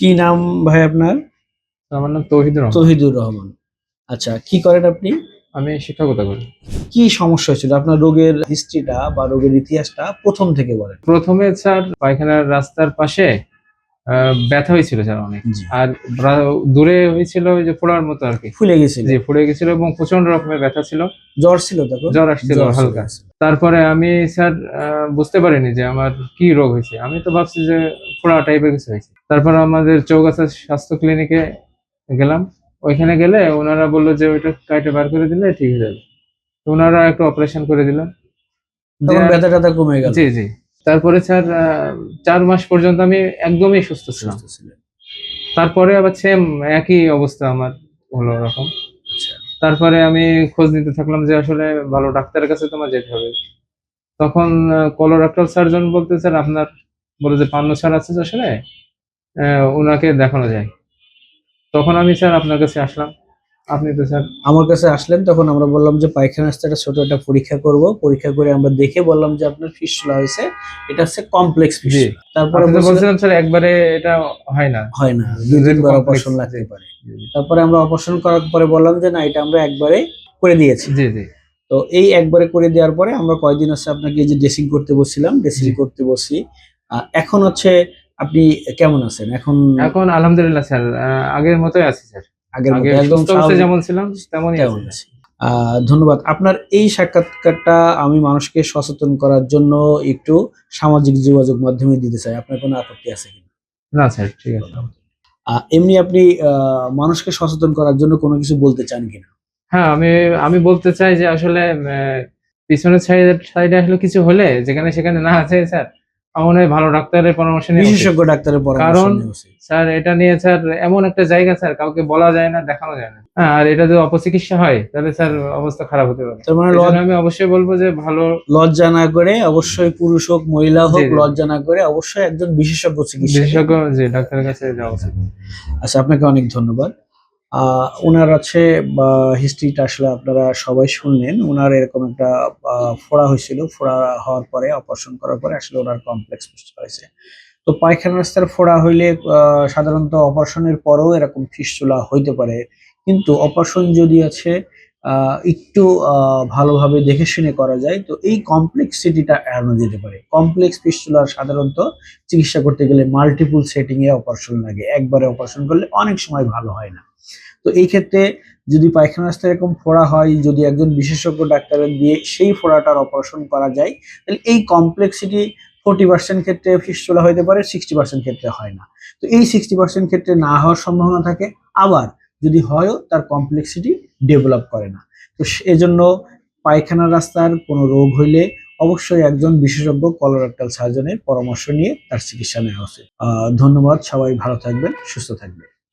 কি নাম ভাই আপনার? আমার নাম তৌহিদুর রহমান। তহিদুর রহমান। আচ্ছা কি করেন আপনি? আমি শিক্ষকতা করি। কি সমস্যা হয়েছিল? আপনার রোগের হিস্ট্রিটা বা রোগের ইতিহাসটা প্রথম থেকে বলেন। প্রথমে স্যার পায়খানার রাস্তার পাশে আহ, ব্যথা হয়েছিল স্যার অনেক। জি। আর দূরে হয়েছিল ওই যে ফোড়ার মতো আর কি। ফুলে গেছিল। যে ফুলে গেছিল এবং প্রচণ্ড রকমের ব্যথা ছিল। জ্বর ছিল তখন? জ্বর আসছিল জ্বর ছিল। তারপরে আমি স্যার বুঝতে পারিনি যে আমার কি রোগ হয়েছে। আমি তো ভাবছি যে ফোড়া টাইপের কিছু হয়েছে। তারপর আমাদের চৌগাছা স্বাস্থ্য ক্লিনিকে গেলাম। ওইখানে গেলে ওনারা বলল যে ওইটা কাইটে বার করে দিলে ঠিক হয়ে যাবে। ওনারা একটা অপারেশন করে দিলেন ব্যথা ট্যাথা কমে গেল। জি জি। তারপরে স্যার চার মাস পর্যন্ত আমি একদমই সুস্থ ছিলাম। তারপরে আবার সেম একই অবস্থা আমার হলো আচ্ছা। তারপরে আমি খোঁজ নিতে থাকলাম যে আসলে ভালো ডাক্তারের কাছে তোমার যেতে হবে। তখন কলোরাক্টাল সার্জন বলতে স্যার আপনার বলে যে, পান্ন স্যার আছে আসলে? ওনাকে দেখানো যায়। তখন আমি, স্যার, আপনার কাছে আসলাম। আপনি তো স্যার আমার কাছে আসলেন তখন আমরা বললাম যে পায়খানা রাস্তা একটা ছোট একটা পরীক্ষা করব। পরীক্ষা করে আমরা দেখে বললাম যে আপনার ফিস্টুলা হয়েছে এটা হচ্ছে কমপ্লেক্স ফিস্টুলা তারপরে বলছিলেন, বলছিলাম স্যার একবারে এটা হয় না। হয় না দুই তিনবার অপারেশন লাগতে পারে। তারপরে আমরা অপারেশন করার পরে বললাম যে না এটা আমরা একবারে করে দিয়েছি। জি জি। তো এই একবারে করে দেওয়ার পরে আমরা কয়দিন হচ্ছে আপনাকে যে ড্রেসিং করতে বসছিলাম ড্রেসিং করতে বসি আহ, এখন হচ্ছে আপনি কেমন আছেন? এখন এখন আলহামদুলিল্লাহ স্যার আগের মতোই আছি স্যার। আগের একদম যেমন ছিলাম তেমনই তেমন আছি। ধন্যবাদ। আপনার এই সাক্ষাৎকারটা আমি মানুষকে সচেতন করার জন্য একটু সামাজিক যোগাযোগ মাধ্যমে দিতে চাই। আপনার কোনো আপত্তি আছে কিনা? না স্যার ঠিক আছে। এমনি আপনি আহ, মানুষকে সচেতন করার জন্য কোনো কিছু বলতে চান কিনা? হ্যাঁ আমি আমি বলতে চাই যে আসলে পিছনের সাইডে সাইডে আসলে কিছু হলে যেখানে সেখানে না আছে স্যার হয় ভালো ডাক্তারের পরামর্শ উচিত। বিশেষজ্ঞ ডাক্তারের পরামর্শ কারণ স্যার এটা নিয়ে স্যার এমন একটা জায়গা স্যার কাউকে বলা যায় না দেখানো যায় না। হ্যাঁ আর এটা যদি অপচিকিৎসা হয় তাহলে স্যার অবস্থা খারাপ হতে পারে। তার মানে আমি অবশ্যই বলব যে ভালো লজ্জা না করে অবশ্যই পুরুষ হোক মহিলা হোক। লজ্জা না করে অবশ্যই একজন বিশেষজ্ঞ চিকিৎসক। বিশেষজ্ঞ যে ডাক্তারের কাছে যাওয়া উচিত। আচ্ছা আপনাকে অনেক ধন্যবাদ। ওনার আছে হিস্ট্রিটা আসলে আপনারা সবাই শুনলেন। ওনার এরকম একটা ফোড়া হয়েছিল। ফোড়া হওয়ার পরে অপারেশন করার পরে আসলে ওনার কমপ্লেক্স হয়েছে তো পায়খানা রাস্তার ফোড়া হইলে সাধারণত অপারেশনের পরেও এরকম ফিস্টুলা হইতে পারে। কিন্তু অপারেশন যদি আছে একটু ভালোভাবে দেখে শুনে করা যায়। তো এই কমপ্লেক্সিটিটা এড়ানো যেতে পারে। কমপ্লেক্স ফিস্টুলার সাধারণত চিকিৎসা করতে গেলে মাল্টিপুল সেটিং এ অপারেশন লাগে। একবারে অপারেশন করলে অনেক সময় ভালো হয় না। তো এই ক্ষেত্রে যদি পায়খানা এরকম ফোড়া হয়, যদি একজন বিশেষজ্ঞ ডাক্তারের দিয়ে সেই ফোড়াটার অপারেশন করা যায়, তাহলে এই কমপ্লেক্সিটি ফোর্টি পার্সেন্ট ক্ষেত্রে ফিস্টুলা হতে পারে সিক্সটি পার্সেন্ট ক্ষেত্রে হয় না। তো এই সিক্সটি পার্সেন্ট ক্ষেত্রে না হওয়ার সম্ভাবনা থাকে। আবার যদি হয়ও, তার কমপ্লেক্সিটি ডেভেলপ করে না। তো এজন্য পায়খানা রাস্তার কোনো রোগ হইলে অবশ্যই একজন বিশেষজ্ঞ কলোরেক্টাল সার্জনের পরামর্শ নিয়ে তার চিকিৎসা নেওয়া উচিত। ধন্যবাদ, সবাই ভালো থাকবেন, সুস্থ থাকবেন।